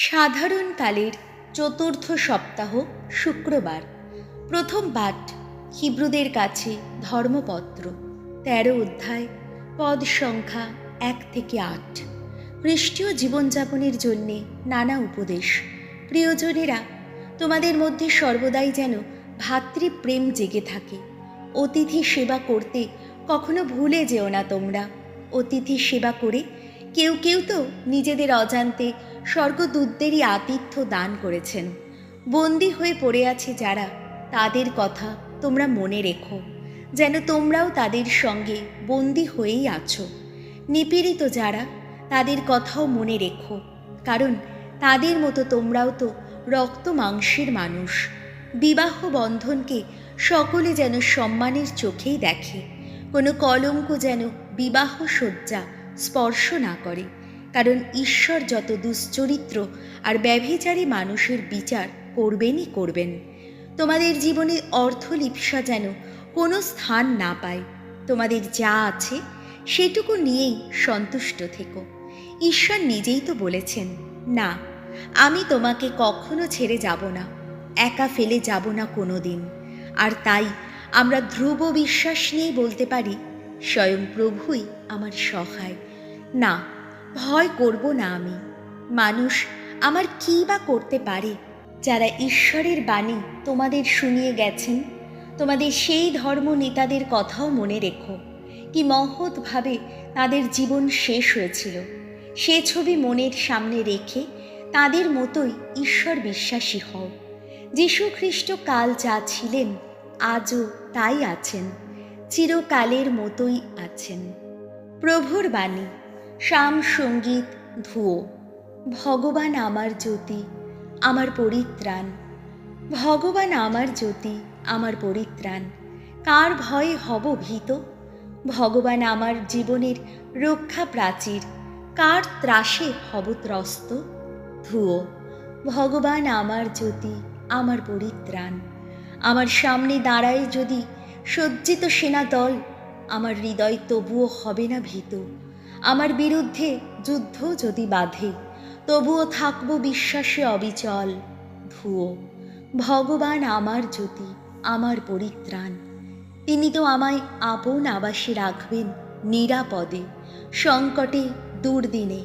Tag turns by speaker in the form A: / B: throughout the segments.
A: সাধারণকালের চতুর্থ সপ্তাহ শুক্রবার। প্রথম পাঠ, হিব্রুদের কাছে ধর্মপত্র, তেরো অধ্যায়, পদ সংখ্যা এক থেকে আট। খ্রিস্টীয় জীবনযাপনের জন্যে নানা উপদেশ। প্রিয়জনেরা, তোমাদের মধ্যে সর্বদাই যেন ভাতৃপ্রেম জেগে থাকে। অতিথি সেবা করতে কখনো ভুলে যেও না তোমরা। অতিথি সেবা করে কেউ কেউ তো নিজেদের অজান্তে স্বর্গদূতদেরই আতিথ্য দান করেছেন। বন্দি হয়ে পড়ে আছে যারা, তাদের কথা তোমরা মনে রেখো, যেন তোমরাও তাদের সঙ্গে বন্দি হয়েই আছো। নিপীড়িত যারা, তাদের কথাও মনে রেখো, কারণ তাদের মতো তোমরাও তো রক্ত মাংসের মানুষ। বিবাহ বন্ধনকে সকলে যেন সম্মানের চোখেই দেখে, কোনো কলঙ্ক যেন বিবাহ শয্যা স্পর্শ না করে, কারণ ঈশ্বর যত দুশ্চরিত্র আর ব্যভিচারী মানুষের বিচার করবেনই করবেন। তোমাদের জীবনে অর্থলিপ্সা যেন কোনো স্থান না পায়। তোমাদের যা আছে সেটুকু নিয়েই সন্তুষ্ট থেকো। ঈশ্বর নিজেই তো বলেছেন, না, আমি তোমাকে কখনো ছেড়ে যাব না, একা ফেলে যাব না কোনো দিন আর তাই আমরা ধ্রুব বিশ্বাস নিয়েই বলতে পারি, স্বয়ং প্রভুই আমার সহায়। না, ভয় করব না আমি। মানুষ আমার কী বা করতে পারে? যারা ঈশ্বরের বাণী তোমাদের শুনিয়ে গেছেন, তোমাদের সেই ধর্ম নেতাদের কথাও মনে রেখো। কি মহৎভাবে তাদের জীবন শেষ হয়েছিল। সে ছবি মনের সামনে রেখে তাদের মতোই ঈশ্বর বিশ্বাসী হও। যীশু খ্রিস্ট কাল যা ছিলেন, আজও তাই আছেন। চিরকালের মতোই আছেন। প্রভুর বাণী। শ্যাম সংগীত, ধুয়ো। ভগবান আমার জ্যোতি, আমার পরিত্রাণ। ভগবান আমার জ্যোতি, আমার পরিত্রাণ। কার ভয়ে হব ভীত? ভগবান আমার জীবনের রক্ষা প্রাচীর। কার ত্রাসে হব ত্রস্ত? ধুয়ো। ভগবান আমার জ্যোতি, আমার পরিত্রাণ। আমার সামনে দাঁড়ায় যদি সজ্জিত সেনা দল আমার হৃদয় তবুও হবে না ভীত। আমার বিরুদ্ধে যুদ্ধ যদি বাঁধে, তবুও থাকব বিশ্বাসে অবিচল। ধুয়ো ভগবান আমার জ্যোতি, আমার পরিত্রাণ। তিনি তো আমায় আপন আবাসে রাখবেন নিরাপদে, সংকটে, দুর্দিনে।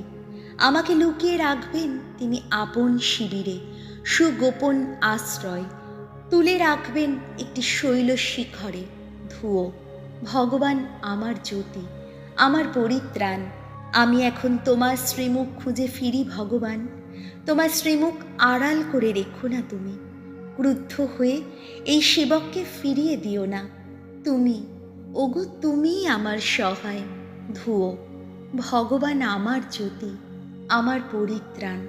A: আমাকে লুকিয়ে রাখবেন তিনি আপন শিবিরে, সুগোপন আশ্রয়। তুলে রাখবেন একটি শৈল শিখরে ধুয়ো ভগবান আমার জ্যোতি আমার পরিত্রাণ। আমি এখন তোমার শ্রীমুখ খুঁজে ফিরি ভগবান। তোমার শ্রীমুখ আড়াল করে রেখো না তুমি। ক্রুদ্ধ হয়ে এই সেবককে ফিরিয়ে দিও না। তুমি, ওগো তুমিই আমার সহায়। ধুয়ো, ভগবান আমার জ্যোতি, আমার পরিত্রাণ।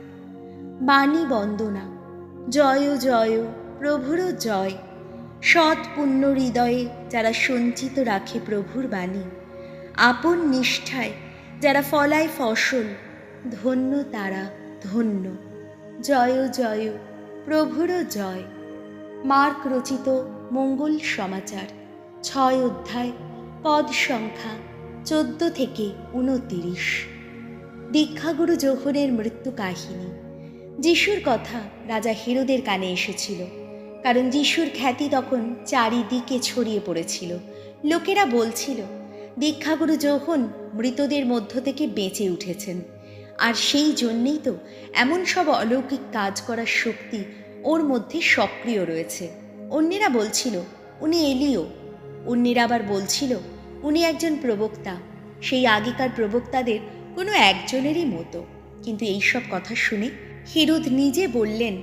A: বাণী বন্দনা, জয় জয় প্রভুরও জয়। সৎ পুণ্য হৃদয়ে যারা সঞ্চিত রাখে প্রভুর বাণী। আপন নিষ্ঠায়, যারা ফলায় ফসল, ধন্য তারা ধন্য। জয় জয় প্রভুর জয়। মার্ক রচিত মঙ্গল সমাচার, ছয় অধ্যায়, পদ সংখ্যা চোদ্দ থেকে উনতিরিশ। দীক্ষাগুরু যোহনের মৃত্যু কাহিনী। যিশুর কথা রাজা হিরোদের কানে এসেছিল, কারণ যিশুর খ্যাতি তখন চারিদিকে ছড়িয়ে পড়েছিল। লোকেরা বলছিল দীক্ষাগুরু যোহন মৃতদের মধ্য থেকে বেঁচে উঠেছেন, আর সেই জন্যেই তো এমন সব অলৌকিক কাজ করার শক্তি ওর মধ্যে সক্রিয় রয়েছে। অন্যেরা বলছিল, উনি এলিও। অন্যেরা আবার বলছিল, উনি একজন প্রবক্তা। সেই আগেকার প্রবক্তাদের কোনো একজনেরই মতো। কিন্তু এইসব কথা শুনে হিরুদ নিজে বললেন,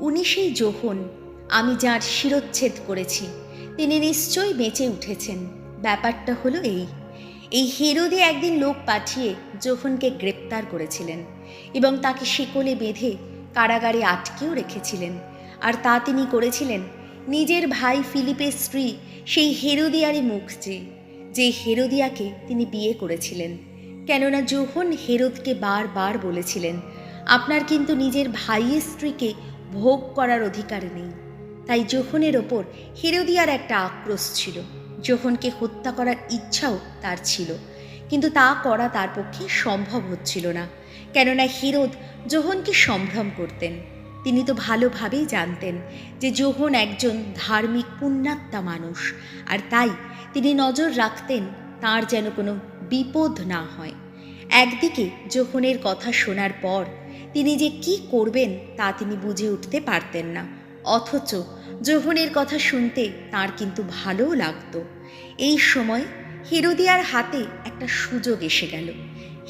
A: উনি সেই যোহন আমি যার শিরচ্ছেদ করেছি, তিনি নিশ্চয়ই বেঁচে উঠেছেন। ব্যাপারটা হলো এই। এই হেরোদে একদিন লোক পাঠিয়ে যোহনকে গ্রেপ্তার করেছিলেন এবং তাকে শিকলে বেঁধে কারাগারে আটকেও রেখেছিলেন। আর তা তিনি করেছিলেন নিজের ভাই ফিলিপের স্ত্রী, সেই হেরোদিয়ারই মুখ চেয়ে যে হেরোদিয়াকে তিনি বিয়ে করেছিলেন। কেননা যোহন হেরোদকে বারবার বলেছিলেন, আপনার কিন্তু নিজের ভাইয়ের স্ত্রীকে ভোগ করার অধিকার নেই। তাই যোহনের ওপর হেরোদিয়ার একটা আক্রোশ ছিল। যোহনকে হত্যা করার ইচ্ছাও তার ছিল। কিন্তু তা করা তার পক্ষে সম্ভব হচ্ছিল না। কেননা হিরোদ জোহনকে সম্ভ্রম করতেন। তিনি তো ভালোভাবেই জানতেন যে জোহন একজন ধার্মিক পুণ্যাত্মা মানুষ, আর তাই তিনি নজর রাখতেন তার যেন কোনো বিপদ না হয়। একদিকে যোহনের কথা শোনার পর তিনি যে কি করবেন তা তিনি বুঝে উঠতে পারতেন না। অথচ যোহনের কথা শুনতে তার কিন্তু ভালোও লাগতো। এই সময় হেরোদিয়ার হাতে একটা সুযোগ এসে গেল।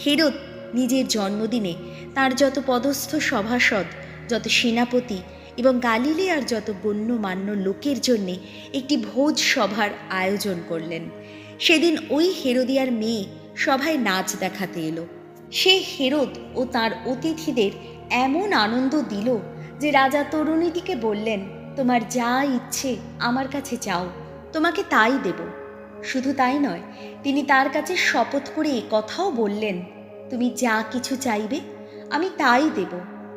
A: হেরোদ নিজের জন্মদিনে তার যত পদস্থ সভাসদ, যত সেনাপতি এবং গালিলিয়ার যত গণ্যমান্য লোকের জন্যে একটি ভোজ সভার আয়োজন করলেন। সেদিন ওই হেরোদিয়ার মেয়ে সভায় নাচ দেখাতে এলো। সে হেরোদ ও তার অতিথিদের এমন আনন্দ দিল যে রাজা তরুণীটিকে বললেন, তোমার যা ইচ্ছে আমার কাছে চাও, তোমাকে তাই দেব। শুধু তাই নয়, তিনি তার কাছে শপথ করে কথাও বললেন, তুমি যা কিছু চাইবে, আমি তাই দেব।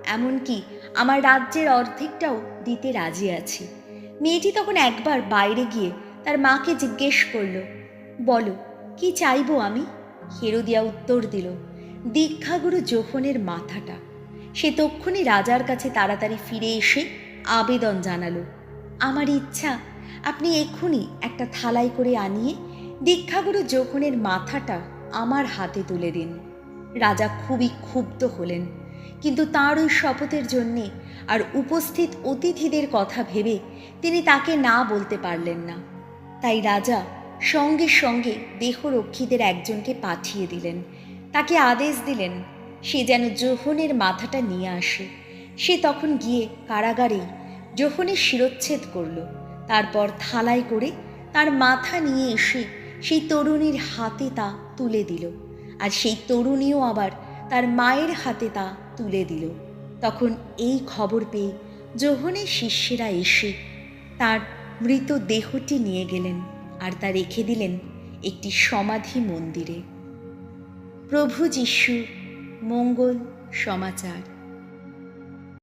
A: এমনকি আমার রাজ্যের অর্ধেকটাও দিতে রাজি আছি। মেয়েটি তখন একবার বাইরে গিয়ে তার মাকে জিজ্ঞেস করল, বলো, কি চাইব আমি? হেরোদিয়া উত্তর দিল, দীক্ষাগুরু যোহনের মাথাটা। সে তক্ষুনি রাজার কাছে তাড়াতাড়ি ফিরে এসে আবেদন জানালো। আমার ইচ্ছা, আপনি এক্ষুনি একটা থালায় করে আনিয়ে দীক্ষাগুরু যোহনের মাথাটা আমার হাতে তুলে দিন। রাজা খুবই ক্ষুব্ধ হলেন, কিন্তু তাঁর ওই শপথের জন্যে আর উপস্থিত অতিথিদের কথা ভেবে তিনি তাকে না বলতে পারলেন না। তাই রাজা সঙ্গে সঙ্গে দেহরক্ষীদের একজনকে পাঠিয়ে দিলেন। তাকে আদেশ দিলেন সে যেন যোহনের মাথাটা নিয়ে আসে। সে তখন গিয়ে কারাগারেই যোহনের শিরচ্ছেদ করল। তারপর থালায় করে তার মাথা নিয়ে এসে সেই তরুণীর হাতে তা তুলে দিল। আর সেই তরুণীও আবার তার মায়ের হাতে তা তুলে দিল। তখন এই খবর পেয়ে যোহনের শিষ্যেরা এসে তার মৃত দেহটি নিয়ে গেলেন আর তা রেখে দিলেন একটি সমাধি মন্দিরে। প্রভু যিশু মঙ্গল সমাচার।